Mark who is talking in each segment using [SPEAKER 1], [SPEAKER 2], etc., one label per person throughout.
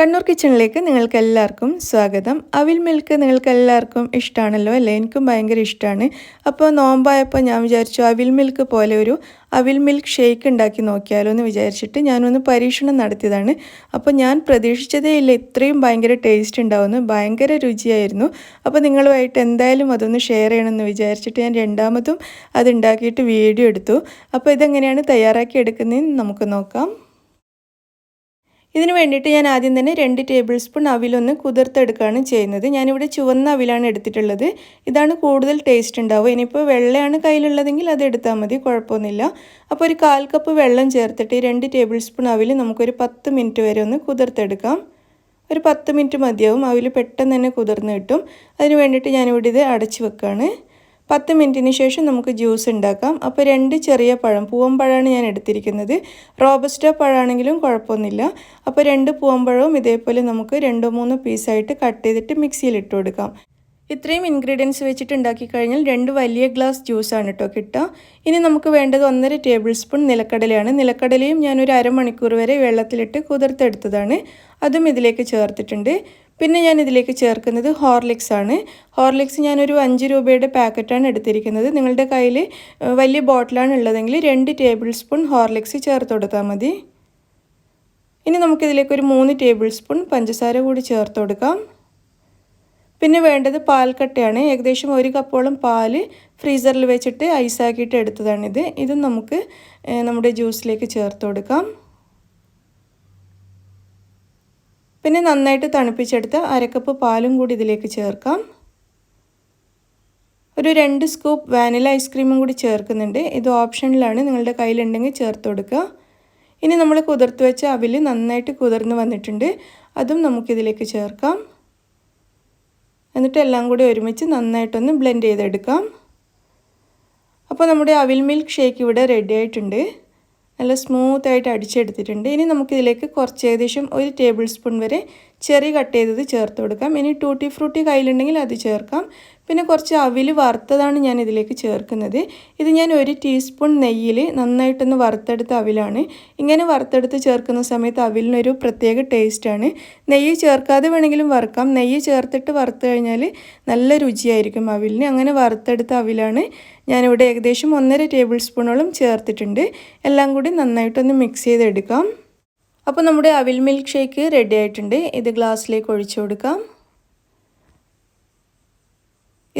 [SPEAKER 1] കണ്ണൂർ കിച്ചണിലേക്ക് നിങ്ങൾക്ക് എല്ലാവർക്കും സ്വാഗതം. അവിൽ മിൽക്ക് നിങ്ങൾക്ക് എല്ലാവർക്കും ഇഷ്ടമാണല്ലോ അല്ലേ? എനിക്കും ഭയങ്കര ഇഷ്ടമാണ് അപ്പോൾ നോമ്പായപ്പോൾ ഞാൻ വിചാരിച്ചു അവിൽ മിൽക്ക് പോലെ ഒരു അവിൽ മിൽക്ക് ഷേക്ക് ഉണ്ടാക്കി നോക്കിയാലോ എന്ന് വിചാരിച്ചിട്ട് ഞാനൊന്ന് പരീക്ഷണം നടത്തിയതാണ്. അപ്പോൾ ഞാൻ പ്രതീക്ഷിച്ചതേ ഇല്ല ഇത്രയും ഭയങ്കര ടേസ്റ്റ് ഉണ്ടാവുമെന്ന് ഭയങ്കര രുചിയായിരുന്നു. അപ്പോൾ നിങ്ങളുമായിട്ട് എന്തായാലും അതൊന്ന് ഷെയർ ചെയ്യണമെന്ന് വിചാരിച്ചിട്ട് ഞാൻ രണ്ടാമതും അത് വീഡിയോ എടുത്തു. അപ്പോൾ ഇതെങ്ങനെയാണ് തയ്യാറാക്കി എടുക്കുന്നതെന്ന് നമുക്ക് നോക്കാം. ഇതിന് വേണ്ടിയിട്ട് ഞാൻ ആദ്യം തന്നെ രണ്ട് ടേബിൾ സ്പൂൺ അവിലൊന്ന് കുതിർത്തെടുക്കുകയാണ് ചെയ്യുന്നത്. ഞാനിവിടെ ചുവന്ന അവിലാണ് എടുത്തിട്ടുള്ളത്. ഇതാണ് കൂടുതൽ ടേസ്റ്റ് ഉണ്ടാവുക. ഇനിയിപ്പോൾ വെള്ളയാണ് കയ്യിലുള്ളതെങ്കിൽ അത് എടുത്താൽ മതി കുഴപ്പമൊന്നുമില്ല. അപ്പോൾ ഒരു കാൽ കപ്പ് വെള്ളം ചേർത്തിട്ട് ഈ രണ്ട് ടേബിൾ സ്പൂൺ അവിൽ നമുക്കൊരു പത്ത് മിനിറ്റ് വരെ ഒന്ന് കുതിർത്തെടുക്കാം. ഒരു പത്ത് മിനിറ്റ് മതിയാവും. അവിൽ പെട്ടെന്ന് തന്നെ കുതിർന്ന് കിട്ടും. അതിന് വേണ്ടിയിട്ട് ഞാനിവിടെ ഇത് അടച്ചു വെക്കുകയാണ് പത്ത് മിനിറ്റിന് ശേഷം നമുക്ക് ജ്യൂസ് ഉണ്ടാക്കാം. അപ്പോൾ രണ്ട് ചെറിയ പഴം പൂവമ്പഴമാണ് ഞാൻ എടുത്തിരിക്കുന്നത്. റോബസ്റ്റ പഴമാണെങ്കിലും കുഴപ്പമൊന്നുമില്ല. അപ്പോൾ രണ്ട് പൂവമ്പഴവും ഇതേപോലെ നമുക്ക് രണ്ടോ മൂന്നോ പീസായിട്ട് കട്ട് ചെയ്തിട്ട് മിക്സിയിൽ ഇട്ട് കൊടുക്കാം. ഇത്രയും ഇൻഗ്രീഡിയൻസ് വെച്ചിട്ട് ഉണ്ടാക്കി കഴിഞ്ഞാൽ രണ്ട് വലിയ ഗ്ലാസ് ജ്യൂസാണ് കേട്ടോ കിട്ടുക. ഇനി നമുക്ക് വേണ്ടത് ഒന്നര ടേബിൾ സ്പൂൺ നിലക്കടലയാണ്. നിലക്കടലയും ഞാനൊരു അരമണിക്കൂർ വരെ വെള്ളത്തിലിട്ട് കുതിർത്തെടുത്തതാണ്. അതും ഇതിലേക്ക് ചേർത്തിട്ടുണ്ട്. പിന്നെ ഞാൻ ഇതിലേക്ക് ചേർക്കുന്നത് ഹോർലിക്സ് ആണ്. ഹോർലിക്സ് ഞാനൊരു അഞ്ച് രൂപയുടെ പാക്കറ്റാണ് എടുത്തിരിക്കുന്നത്. നിങ്ങളുടെ കയ്യിൽ വലിയ ബോട്ടിലാണ് ഉള്ളതെങ്കിൽ രണ്ട് ടേബിൾ സ്പൂൺ ഹോർലിക്സ് ചേർത്ത് കൊടുത്താൽ മതി. ഇനി നമുക്കിതിലേക്ക് ഒരു മൂന്ന് ടേബിൾ സ്പൂൺ പഞ്ചസാര കൂടി ചേർത്ത് കൊടുക്കാം. പിന്നെ വേണ്ടത് പാൽക്കട്ടയാണ് ഏകദേശം ഒരു കപ്പോളം പാൽ ഫ്രീസറിൽ വെച്ചിട്ട് ഐസാക്കിയിട്ട് എടുത്തതാണിത്. ഇതും നമുക്ക് നമ്മുടെ ജ്യൂസിലേക്ക് ചേർത്ത് കൊടുക്കാം. പിന്നെ നന്നായിട്ട് തണുപ്പിച്ചെടുത്ത് അരക്കപ്പ് പാലും കൂടി ഇതിലേക്ക് ചേർക്കാം. ഒരു രണ്ട് സ്കൂപ്പ് വാനില ഐസ്ക്രീമും കൂടി ചേർക്കുന്നുണ്ട്. ഇത് ഓപ്ഷനിലാണ്. നിങ്ങളുടെ കയ്യിലുണ്ടെങ്കിൽ ചേർത്ത് കൊടുക്കുക. ഇനി നമ്മൾ കുതിർത്ത് വെച്ച അവിൽ നന്നായിട്ട് കുതിർന്ന് വന്നിട്ടുണ്ട്. അതും നമുക്കിതിലേക്ക് ചേർക്കാം. എന്നിട്ട് എല്ലാം കൂടി ഒരുമിച്ച് നന്നായിട്ടൊന്ന് ബ്ലെൻഡ് ചെയ്തെടുക്കാം. അപ്പോൾ നമ്മുടെ അവിൽ മിൽക്ക് ഷേക്ക് ഇവിടെ റെഡി ആയിട്ടുണ്ട്. നല്ല സ്മൂത്തായിട്ട് അടിച്ചെടുത്തിട്ടുണ്ട്. ഇനി നമുക്കിതിലേക്ക് കുറച്ച് ഏകദേശം ഒരു ടേബിൾ സ്പൂൺ വരെ ചെറി കട്ട് ചെയ്തത് ചേർത്ത് കൊടുക്കാം. ഇനി ടൂട്ടി ഫ്രൂട്ടി കയ്യിലുണ്ടെങ്കിൽ അത് ചേർക്കാം. പിന്നെ കുറച്ച് അവിൽ വറുത്തതാണ് ഞാൻ ഇതിലേക്ക് ചേർക്കുന്നത്. ഇത് ഞാൻ ഒരു ടീസ്പൂൺ നെയ്യിൽ നന്നായിട്ടൊന്ന് വറുത്തെടുത്ത അവിലാണ്. ഇങ്ങനെ വറുത്തെടുത്ത് ചേർക്കുന്ന സമയത്ത് അവിലിനൊരു പ്രത്യേക ടേസ്റ്റാണ്. നെയ്യ് ചേർക്കാതെ വേണമെങ്കിലും വറുക്കാം. നെയ്യ് ചേർത്തിട്ട് വറുത്ത് കഴിഞ്ഞാൽ നല്ല രുചിയായിരിക്കും അവിലിന്. അങ്ങനെ വറുത്തെടുത്ത അവിലാണ് ഞാനിവിടെ ഏകദേശം ഒന്നര ടേബിൾ സ്പൂണോളം ചേർത്തിട്ടുണ്ട്. എല്ലാം കൂടി നന്നായിട്ടൊന്ന് മിക്സ് ചെയ്തെടുക്കാം. അപ്പോൾ നമ്മുടെ അവിൽ മിൽക്ക് ഷേക്ക് റെഡി ആയിട്ടുണ്ട്. ഇത് ഗ്ലാസ്സിലേക്ക് ഒഴിച്ചു കൊടുക്കാം.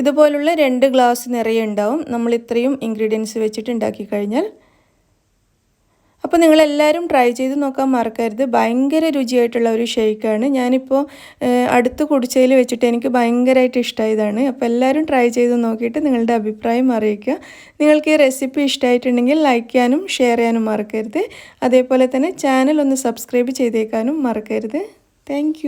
[SPEAKER 1] ഇതുപോലുള്ള രണ്ട് ഗ്ലാസ് നിറയെ ഉണ്ടാവും. നമ്മൾ ഇത്രയും ഇൻഗ്രീഡിയൻസ് വെച്ചിട്ട് ഉണ്ടാക്കി കഴിഞ്ഞാൽ. അപ്പോൾ നിങ്ങളെല്ലാവരും ട്രൈ ചെയ്ത് നോക്കാൻ മറക്കരുത്. ഭയങ്കര രുചിയായിട്ടുള്ള ഒരു ഷേക്കാണ് ഞാനിപ്പോൾ അടുത്ത് കുടിച്ചതിൽ വെച്ചിട്ട് എനിക്ക് ഭയങ്കരമായിട്ട് ഇഷ്ടമായതാണ് അപ്പോൾ എല്ലാവരും ട്രൈ ചെയ്ത് നോക്കിയിട്ട് നിങ്ങളുടെ അഭിപ്രായം അറിയിക്കുക. നിങ്ങൾക്ക് ഈ റെസിപ്പി ഇഷ്ടമായിട്ടുണ്ടെങ്കിൽ ലൈക്ക് ചെയ്യാനും ഷെയർ ചെയ്യാനും മറക്കരുത്. അതേപോലെ തന്നെ ചാനൽ ഒന്ന് സബ്സ്ക്രൈബ് ചെയ്തേക്കാനും മറക്കരുത്. താങ്ക്